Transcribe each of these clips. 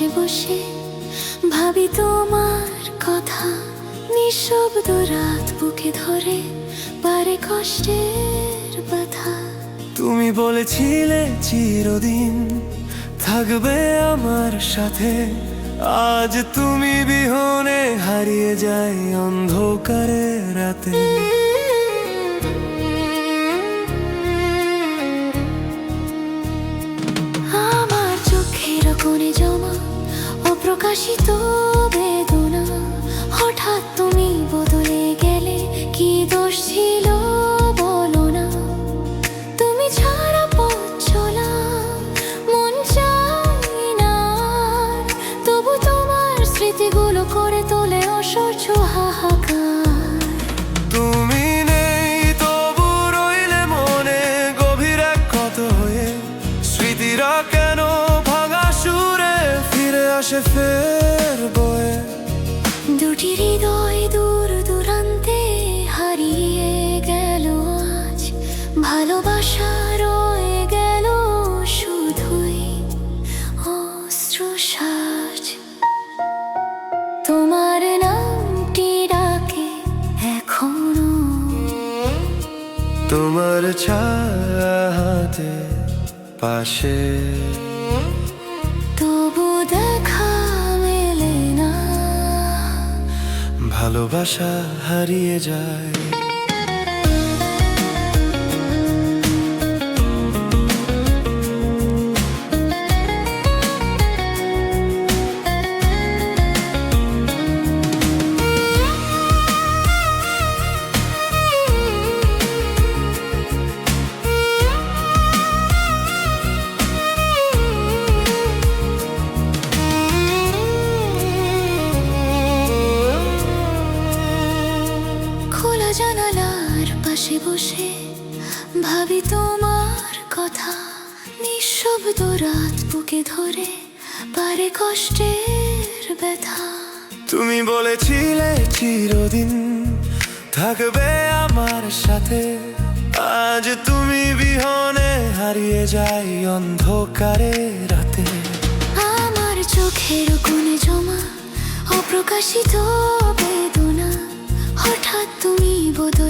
পাশে বসে ভাবি তোমার কথা। নিঃশব্দ রাত বুকে ধরে পারে কষ্টের ব্যথা। তুমি বলেছিলে চিরদিন থাকবে আমার সাথে। আজ তুমি বিহনে হারিয়ে যাই অন্ধকারে রাতে। অপ্রকাশিত বেদনা, হঠাৎ তুমি বদলে গেলে কি দোষ ছিল বলো না। তুমি ছাড়া পথ চলা, মন চাই না। তবু তোমার স্মৃতিগুলো করে তোলে অসহ্য আসে ফের বয়ে দুটি হৃদয় দূর দূরান্তে হারিয়ে গেল আজ। ভালোবাসা রয়ে গেল শুধুই অস্ত্র তোমার নামটি ডাকে এখনও। তোমার ছায়াতে পাশে। ভালোবাসা হারিয়ে যায়। পাশে বসে ভাবি তোমার কথা। নিঃশব্দ রাত বুকে ধরে পারে কষ্টের ব্যথা। তুমি বলেছিলে চিরদিন থাকবে আমার সাথে। আজ তুমি বিহনে হারিয়ে যাই অন্ধকারে রাতে। আমার চোখের কোণে জমা অপ্রকাশিত বেদনা। হঠাৎ তুমি বদলে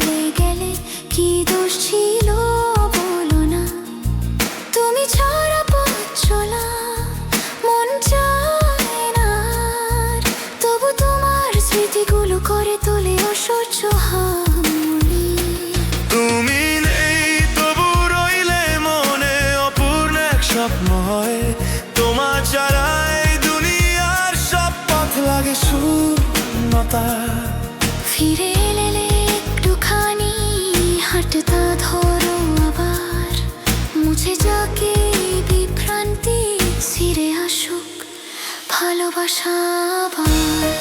শূন্যতা ফিরে এলে একটুখানি হাঁটতা ধরো আবার। মুছে যাকে বিভ্রান্তি ফিরে আসুক ভালোবাসা আবার।